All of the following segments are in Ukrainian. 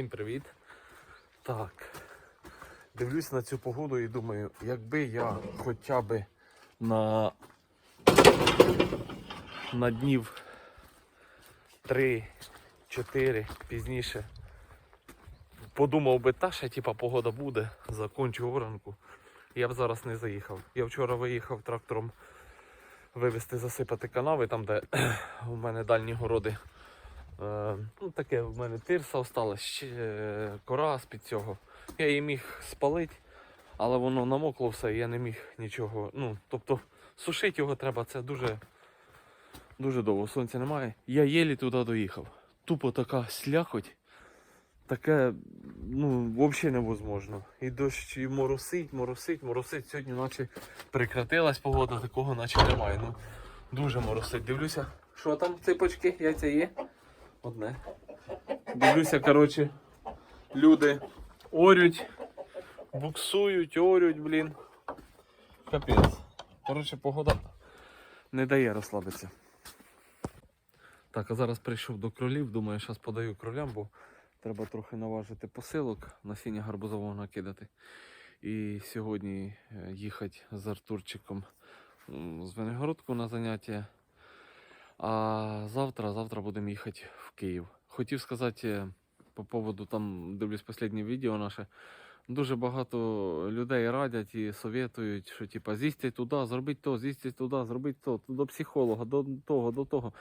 Всім привіт. Так. Дивлюсь на цю погоду і думаю, якби я хоча б на, на днів 3-4 пізніше подумав би, та ще типа погода буде, закончу оранку. Я б зараз не заїхав. Я вчора виїхав трактором вивезти, засипати канави, там, де у мене дальні городи. Е, ну, таке в мене тирса осталась, е, кора з-під цього. Я її міг спалити, але воно намокло все, і я не міг нічого. Ну, тобто сушити його треба, це дуже, дуже довго. Сонця немає. Я єлі туди доїхав. Тупо така слякоть. Таке, ну, взагалі невозможно. І дощ і моросить, моросить, моросить. Сьогодні наче прекратилась погода, такого наче немає. Ну, дуже моросить. Дивлюся, що там ципочки, яйця є? Одне. Дивлюся, коротше, люди орють, буксують, орють, блін. Капець. Коротше, погода не дає розслабитися. Так, а зараз прийшов до кролів, думаю, зараз подаю кролям, бо треба трохи наважити посилок, насіння гарбузового накидати. І сьогодні е, їхати з Артурчиком з Венегородку на заняття. А завтра, завтра будемо їхати в Київ. Хотів сказати е, по поводу, там дивлюсь останнє відео наше. Дуже багато людей радять і советують, що типа з'їздьте туди, зробіть то, з'їздьте туди, зробіть то, до психолога, до того, до того.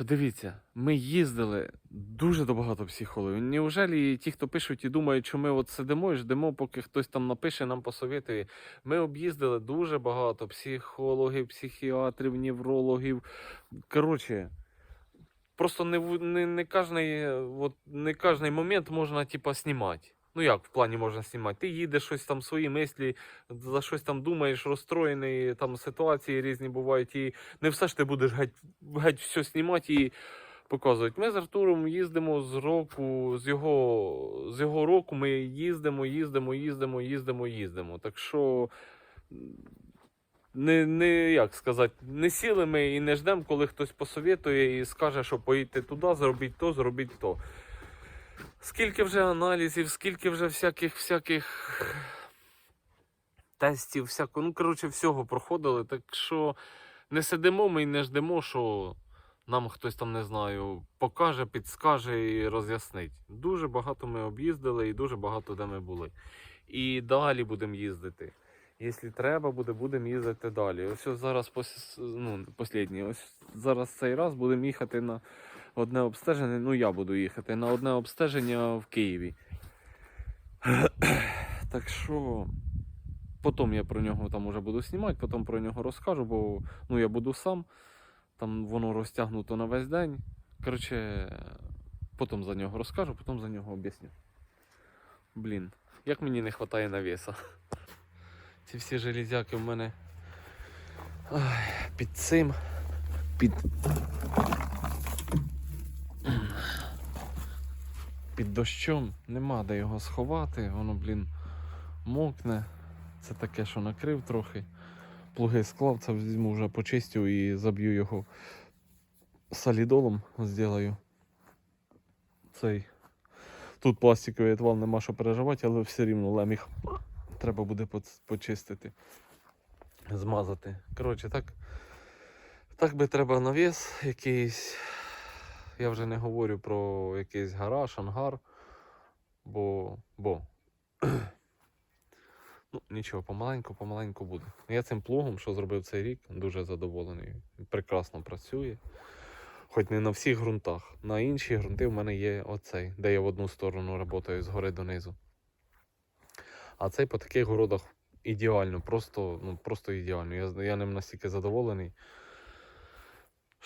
Дивіться, ми їздили дуже багато психологів. Неужели ті, хто пишуть і думають, що ми от сидимо і ждемо, поки хтось там напише, нам посовітує. Ми об'їздили дуже багато психологів, психіатрів, неврологів. Коротше, просто не, не, не, кожний, от, не кожний момент можна типа, знімати. Ну як в плані можна знімати? Ти їдеш щось там свої мислі, за щось там думаєш, розстроєний, там ситуації різні бувають, і не все ж ти будеш геть, геть все знімати і показувати. Ми з Артуром їздимо з року, з його, з його року ми їздимо, їздимо, їздимо, їздимо, їздимо. Так що. Не, не як сказати, не сіли ми і не ждемо, коли хтось посовітує і скаже, що поїдьте туди, зробіть то, зробіть то. Скільки вже аналізів, скільки вже всяких всяких тестів, всякого, ну коротше, всього проходили. Так що не сидимо ми і не ждемо, що нам хтось там не знаю, покаже, підскаже і роз'яснить. Дуже багато ми об'їздили і дуже багато де ми були. І далі будемо їздити. Якщо треба буде, будемо їздити далі. Ось зараз ну, останнє. Ось зараз цей раз будемо їхати на одне обстеження. Ну, я буду їхати на одне обстеження в Києві. так що потім я про нього там уже буду знімати, потім про нього розкажу, бо ну, я буду сам. Там воно розтягнуто на весь день. Коротше, потім за нього розкажу, потім за нього об'ясню. Блін, як мені не вистачає навіса. Ці всі железяки в мене ай, під цим, під. Під дощом нема де його сховати, воно, блін, мокне. Це таке, що накрив трохи. Плуги склав, це візьму вже почистю і заб'ю його солідолом, зроблю. Цей. Тут пластиковий отвал нема що переживати, але все рівно леміх треба буде почистити, змазати. Коротше, так, так би треба навіс якийсь. Я вже не говорю про якийсь гараж, ангар, бо. бо. Ну, нічого, помаленьку, помаленьку буде. Я цим плугом, що зробив цей рік, дуже задоволений. Прекрасно працює. Хоч не на всіх ґрунтах. На інші ґрунти в мене є оцей, де я в одну сторону працюю згори донизу. А цей по таких городах ідеально, просто, ну, просто ідеально. Я, я ним настільки задоволений.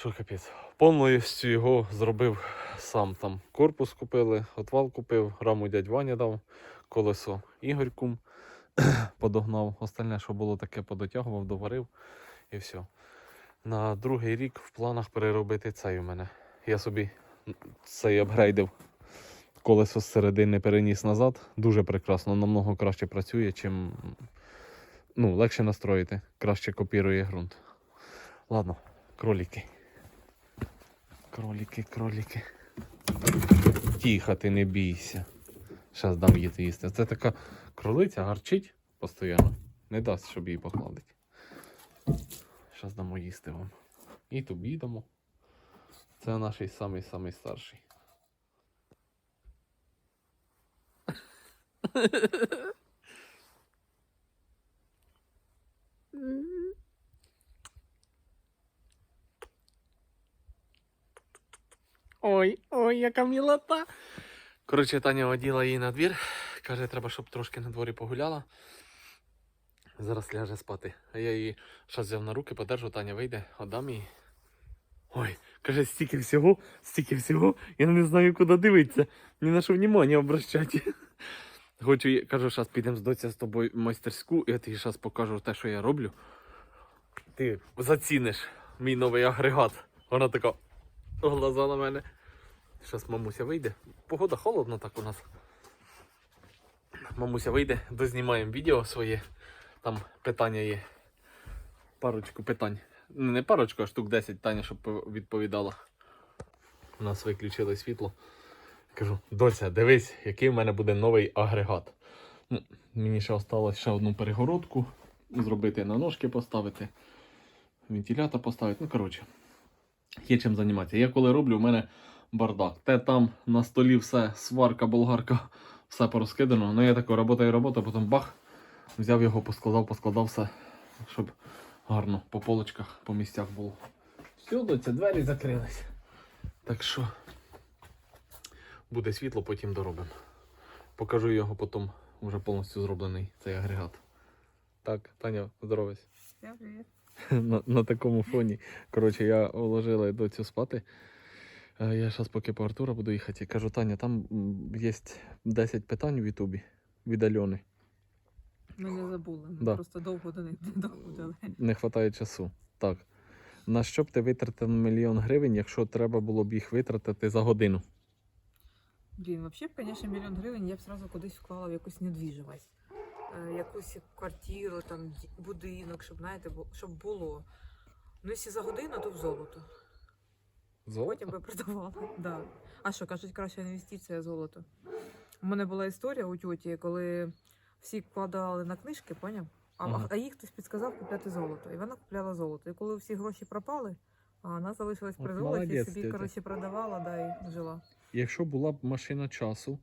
Що капець. Повністю його зробив сам там. Корпус купили, отвал купив, раму дядь Ваня дав, колесо Ігор кум подогнав. Остальне, що було таке, подотягував, доварив і все. На другий рік в планах переробити цей у мене. Я собі цей апгрейдив колесо з середини переніс назад. Дуже прекрасно, намного краще працює, чим ну, легше настроїти, краще копірує ґрунт. Ладно, кроліки. Кроліки, кроліки. Тихо, ти не бійся. Зараз дам їй їсти. Це така кролиця гарчить постійно. Не дасть, щоб її погладити. Зараз дамо їсти вам. І тобі дамо. Це наш самий самий старший. Ой, ой, яка мілота. Коротше, Таня оділа її на двір. Каже, треба, щоб трошки на дворі погуляла. Зараз ляже спати. А я її зараз взяв на руки, подержу, Таня вийде, отдам її. Ой, каже, стільки всього, стільки всього, я не знаю, куди дивитися. Ні на що внимання обращати. Хочу, кажу, зараз підемо з доця з тобою в майстерську, я тобі зараз покажу те, що я роблю. Ти заціниш мій новий агрегат. Вона така глаза на мене. Зараз мамуся вийде. Погода холодна так у нас. Мамуся вийде, дознімаємо відео своє. Там питання є. Парочку питань. Не парочку, а штук 10 Таня, щоб відповідала. У нас виключили світло. Кажу, доця, дивись, який в мене буде новий агрегат. Ну, мені ще осталось ще одну перегородку зробити, на ножки поставити, вентилятор поставити. Ну, коротше, є чим займатися. Я коли роблю, у мене бардак. Те там на столі все, сварка, болгарка, все порозкидано. Ну я тако робота і робота, потім бах, взяв його, поскладав, поскладав все, щоб гарно по полочках, по місцях було. Все, ці двері закрились. Так що буде світло, потім доробимо. Покажу його потім вже повністю зроблений цей агрегат. Так, Таня, здоровайся. Всем привет. на, на такому фоні. Коротше, я уложила доцю спати. Е, Я зараз поки по Артура буду їхати. Кажу, Таня, там є 10 питань в Ютубі від Альони. Ми не забули. Ми Да. просто довго до них не доходили. Не вистачає часу. Так. На що б ти витратив мільйон гривень, якщо треба було б їх витратити за годину? Блін, взагалі, звісно, мільйон гривень я б сразу кудись вклала в якусь недвіжимость. Е, якусь квартиру, там, будинок, щоб, знаєте, щоб було. Ну, якщо за годину, то в золото. Потім би продавала. Да. А що, кажуть, краща інвестиція золото. У мене була історія у тьоті, коли всі вкладали на книжки, поняв? А, Ага. а їй хтось підказав купляти золото. І вона купляла золото. І коли всі гроші пропали, а вона залишилась при золоті і собі, коротше, продавала, да, і жила. Якщо була б машина часу,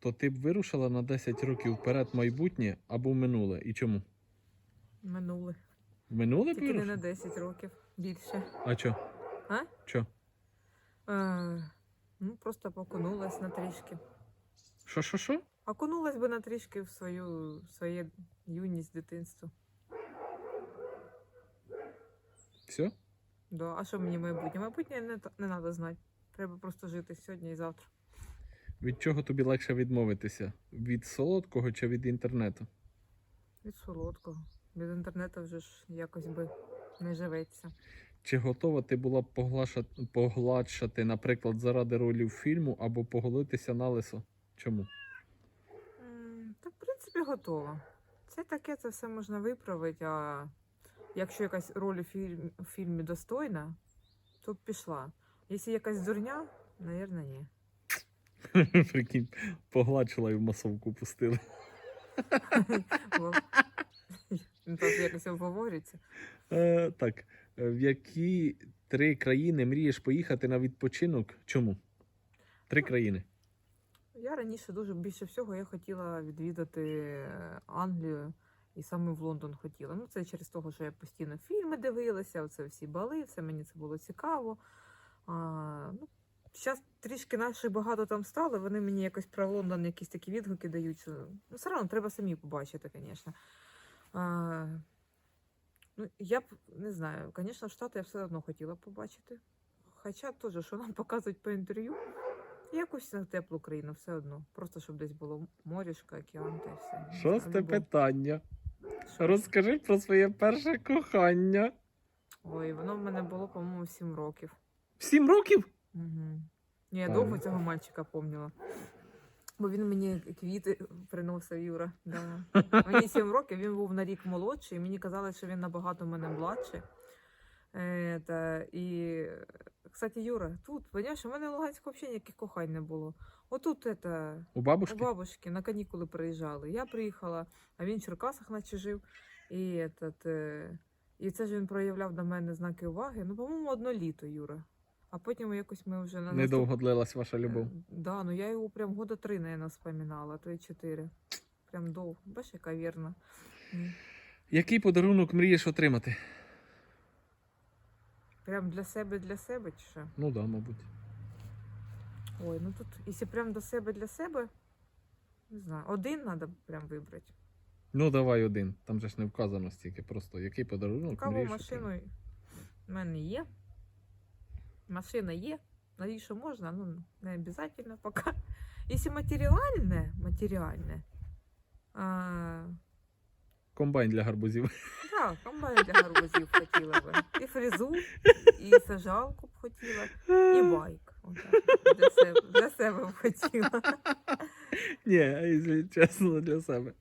то ти б вирушила на 10 років вперед майбутнє або в минуле. І чому? Минули. В минуле б Тільки не вирушила? на 10 років більше. А чо? А? Чо? Е, ну, просто покунулась на трішки. Що, що, що? Окунулась би на трішки в свою в своє юність, дитинство. Все? Да. А що мені майбутнє? Майбутнє не, та- не треба знати. Треба просто жити сьогодні і завтра. Від чого тобі легше відмовитися? Від солодкого чи від інтернету? Від солодкого. Без інтернету вже ж якось би не живеться. Чи готова ти була б поглашати, погладшати, наприклад, заради ролі в фільму або поголитися на лисо? Чому? М, Та, в принципі, готова. Це таке, це все можна виправити, а якщо якась роль у фільм, у фільмі достойна, то б пішла. Якщо якась дурня, навірно, ні. Прикинь, погладшила і в масовку пустили. Бо- Ну, так якось обговорюється. Е, так, е, в які три країни мрієш поїхати на відпочинок? Чому? Три країни. Я раніше дуже більше всього я хотіла відвідати е, Англію і саме в Лондон хотіла. Ну, це через того, що я постійно фільми дивилася, оце всі бали, все мені це було цікаво. А, ну, зараз трішки наші багато там стали, вони мені якось про Лондон якісь такі відгуки дають. Що, ну, все одно треба самі побачити, звісно. А, ну, я б не знаю, звісно, Штати я все одно хотіла б побачити. Хоча теж, що нам показують по інтерв'ю, якусь на теплу країну все одно. Просто щоб десь було морішка, океан та все. Шосте любов. питання. Що? Розкажи про своє перше кохання. Ой, воно в мене було, по-моєму, 7 років. Сім років? Угу. Я Так. довго цього мальчика помнила. Бо він мені квіти приносив Юра. Да. Мені 7 років, він був на рік молодший, і мені казали, що він набагато мене младший. Е, та, і Кстати, Юра, тут, понимаешь, у мене в Луганську взагалі ніяких кохань не було. Отут это, У у бабушки? бабушки на канікули приїжджали. Я приїхала, а він в Черкасах наче жив. І, этот, е, і це ж він проявляв до мене знаки уваги. Ну, по-моєму, одно літо, Юра. А потім якось ми вже на Недовго длилась ваша любов. Е, Да, ну я його прям года три, наверное, вспоминала, а то й чотири. Прям довго. Бачиш, яка вірна. Який подарунок мрієш отримати? Прям для себе, для себе чи що? Ну да, мабуть. Ой, ну тут, якщо прям до себе, для себе, не знаю, один треба прям вибрати. Ну давай один. Там же ж не вказано стільки. Просто який подарунок Цікаву мрієш машину отримати? в мене є. Машина є. Навіщо можна? Ну, не обов'язково поки. Якщо матеріальне, матеріальне, а, Комбайн для гарбузів. Так, комбайн для гарбузів хотіла би. І фрезу, і сажалку б хотіла, і байк. Отак. Для себе, для себе б хотіла. Ні, якщо чесно для себе.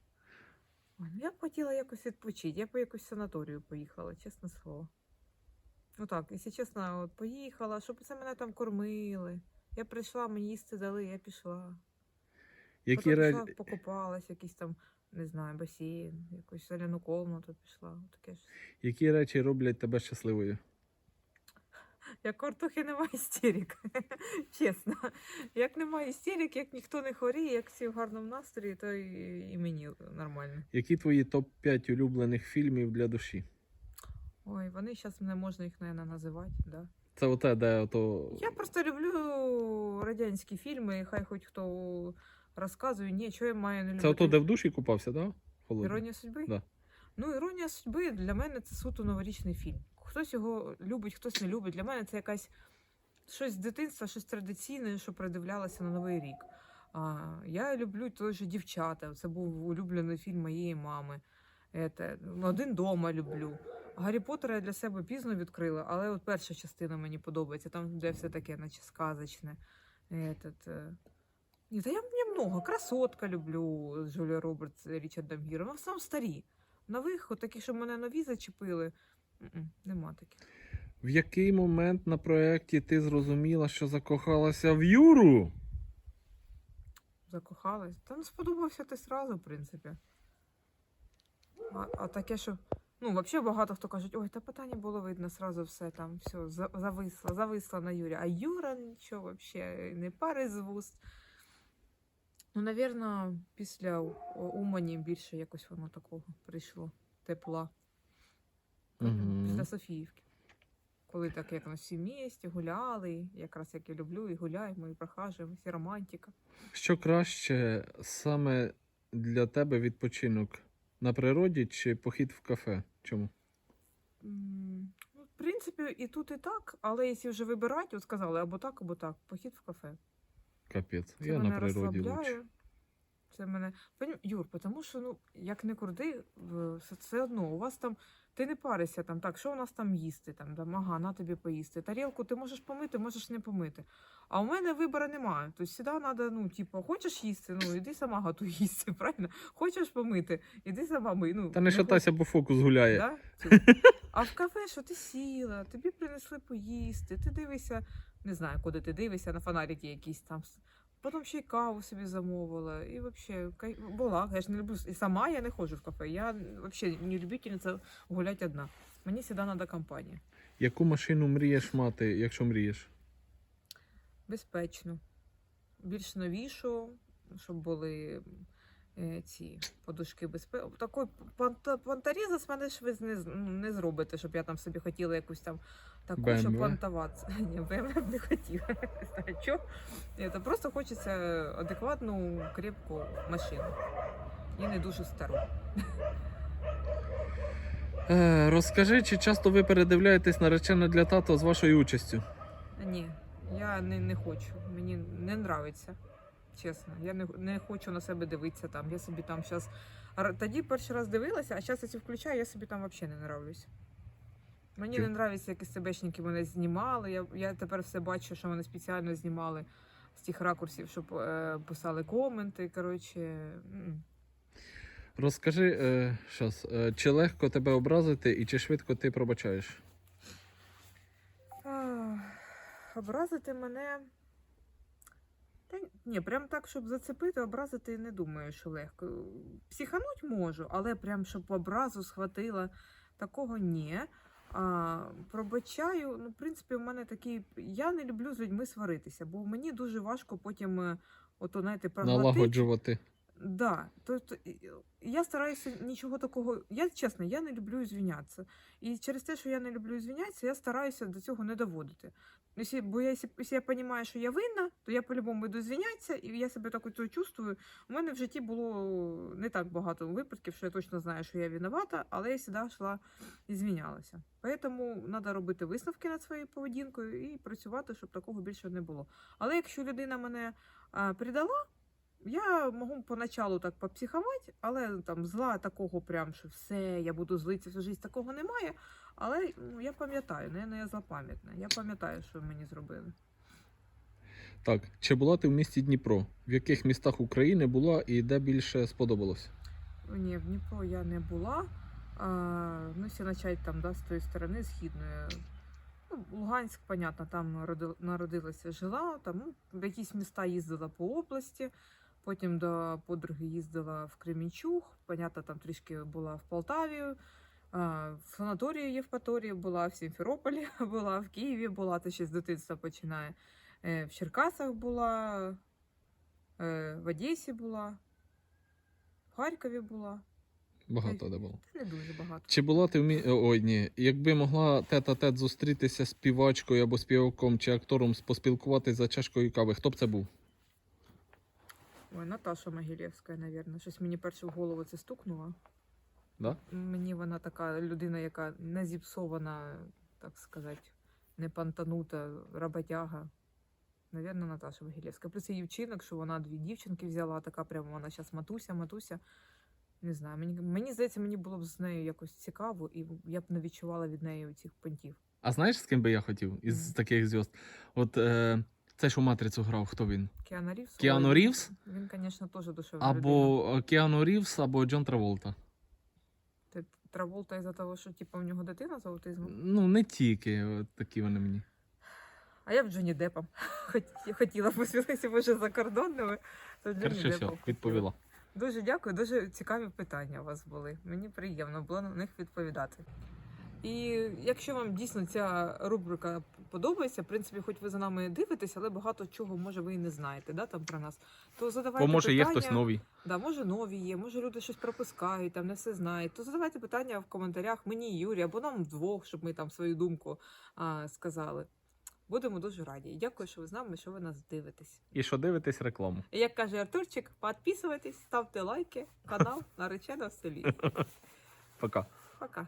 Ну Я б хотіла якось відпочити. Я б якось в санаторію поїхала, чесне слово. Ну так, якщо чесно, от поїхала, щоб це мене там кормили. Я прийшла, мені їсти дали, я пішла. Які Потім ре... пішла, покупалась, якийсь там, не знаю, басейн, якусь соляну комнату пішла. Таке ж. Які речі роблять тебе щасливою? Як картохи немає істерик. Чесно. Як немає істерик, як ніхто не хворіє, як всі в гарному настрої, то і, і мені нормально. Які твої топ-5 улюблених фільмів для душі? Ой, вони зараз не можна їх, мабуть, називати. Да. Це оте, де ото. Я просто люблю радянські фільми, і хай хоч хто розказує, ні, що я маю не любити. Це ото, де в душі купався, так? Да? Іронія судьби? Да. Ну, іронія судьби для мене це суто новорічний фільм. Хтось його любить, хтось не любить. Для мене це якась щось з дитинства, щось традиційне, що придивлялося на Новий рік. А, я люблю той же дівчата. Це був улюблений фільм моєї мами. Ну, один дома люблю. Гаррі Поттера я для себе пізно відкрила, але от перша частина мені подобається, там, де все таке, наче сказочне. Этот, е, ні, та я, много. Красотка люблю Джулія Робертс, Річардом Гіром. Ну, сам старі. Нових, от такі, що мене нові зачепили. Нема таких. В який момент на проєкті ти зрозуміла, що закохалася в Юру? Закохалась. Та не сподобався ти сразу, в принципі. А, а таке, що. Ну, взагалі багато хто кажуть, ой, та питання було видно, сразу все там, все, за- зависла, зависла на Юрі. А Юра нічого взагалі, не пари з вуст. Ну, навірно, після Умані більше якось воно такого прийшло. Тепла. Мгм. Після Софіївки. Коли так як на всі місті гуляли, якраз як я люблю, і гуляємо, і прохажуємося, і романтика. Що краще саме для тебе відпочинок на природі чи похід в кафе? Чому? Ну, в принципі, і тут, і так, але якщо вже вибирати, от сказали або так, або так, похід в кафе. Капець. Це Я мене на природі лучше. розслабляє. Це мене. Юр, тому що, ну, як не курди, все одно, у вас там. Ти не паришся там, так, що у нас там їсти? Там, там, ага, на тобі поїсти. Тарілку ти можеш помити, можеш не помити. А у мене вибору немає. Тобто сюди треба, ну, типу, хочеш їсти, ну іди сама готуй їсти, правильно? Хочеш помити, іди сама мий. Ну, Та не не шатайся, бо фокус гуляє. Да? А в кафе, що ти сіла, тобі принесли поїсти, ти дивишся, не знаю, куди ти дивишся, на фонарики якісь там. Потім ще й каву собі замовила. І взагалі була. Я ж не люблю. І сама я не ходжу в кафе. Я взагалі не любительниця гуляти одна. Мені завжди треба компанія. Яку машину мрієш мати, якщо мрієш? Безпечно. Більш новішу, щоб були ці подушки безпеки. Панта- пантаріза з мене ж ви не, не зробите, щоб я там собі хотіла якусь там таку, щоб BMW? Ні, BMW б не хотіла. Чого. Просто хочеться адекватну, крепку машину. І не дуже стару. Е, розкажи, чи часто ви передивляєтесь наречено для тато з вашою участю? Ні, я не, не хочу. Мені не нравиться. Чесно, я не, не хочу на себе дивитися там. Я собі там зараз. Тоді перший раз дивилася, а зараз, якщо включаю, я собі там взагалі не нравлюсь. Мені Чо? не нравиться, як СТБшники мене знімали. Я, я тепер все бачу, що вони спеціально знімали з тих ракурсів, щоб е, писали коменти. Коротше, м. Розкажи, е, щас, е, чи легко тебе образити і чи швидко ти пробачаєш? Образити мене. Та ні, прям так, щоб зацепити, образити не думаю, що легко. Психануть можу, але прям щоб образу схватила, такого ні. А, пробачаю, ну, в принципі, у мене такий. Я не люблю з людьми сваритися, бо мені дуже важко потім, е, ото, знаєте, проглотити. Налагоджувати. Да, то, то я стараюся нічого такого. Я чесно, я не люблю звінятися. І через те, що я не люблю звінятися, я стараюся до цього не доводити. Бо я, якщо, я розумію, що я винна, то я по-любому йду звінятися, і я себе так от чувствую. У мене в житті було не так багато випадків, що я точно знаю, що я винувата, але я завжди йшла і звінялася. Тому треба робити висновки над своєю поведінкою і працювати, щоб такого більше не було. Але якщо людина мене а, предала, я можу поначалу так попсихувати, але там зла такого прям, що все, я буду злитися всю життя, такого немає. Але ну, я пам'ятаю, не, я злопам'ятна. Я пам'ятаю, що мені зробили. Так, чи була ти в місті Дніпро? В яких містах України була і де більше сподобалось? Ні, в Дніпро я не була. А, ну, якщо почати там, да, з тої сторони східної. Ну, Луганськ, понятно, там народилася, жила. Там, ну, в якісь міста їздила по області. Потім до подруги їздила в Кремінчуг. Понятно, там трішки була в Полтаві. В санаторії Євпаторії була, в Сімферополі була, в Києві була, то ще з дитинства починає. Е, В Черкасах була, е, в Одесі була, в Харкові була. Багато де було. Не дуже багато. Чи була ти в мі... Ой, ні. Якби могла тет-а-тет зустрітися з співачкою або співаком чи актором поспілкуватися за чашкою кави, хто б це був? Ой, Наташа Могилєвська, мабуть. Щось мені перше в голову це стукнуло. Да? Мені вона така людина, яка не зіпсована, так сказати, не пантанута, роботяга. Навірно, Наташа Могилєвська. Плюс її вчинок, що вона дві дівчинки взяла, така прямо вона зараз матуся, матуся. Не знаю, мені, мені здається, мені було б з нею якось цікаво, і я б не відчувала від неї цих понтів. А знаєш, з ким би я хотів із Мгм. таких зв'язд? От е, цей, що матрицю грав, хто він? Кіану Рівс? Кіану Ой, Рівс? Він, звісно, теж душевна людина. Або е, Кіану Рівс, або Джон Траволта. Ти Траволта із-за того, що типу, у нього дитина з аутизмом. Ну, не тільки, такі вони мені. А я б Джонні Деппом Хот- хотіла посвятитися вже за кордонними. То Джонні Коротше, все, відповіла. Дуже дякую, дуже цікаві питання у вас були. Мені приємно було на них відповідати. І якщо вам дійсно ця рубрика подобається, в принципі, хоч ви за нами дивитесь, але багато чого може ви і не знаєте да, там про нас, то задавайте Бо може є хтось новий. Да, може нові є, може люди щось пропускають, там не все знають. То задавайте питання в коментарях мені, Юрі, або нам вдвох, щоб ми там свою думку а, сказали. Будемо дуже раді. Дякую, що ви з нами, що ви нас дивитесь. І що дивитесь рекламу. І як каже Артурчик, підписуйтесь, ставте лайки, канал наречена в селі. Пока. Пока.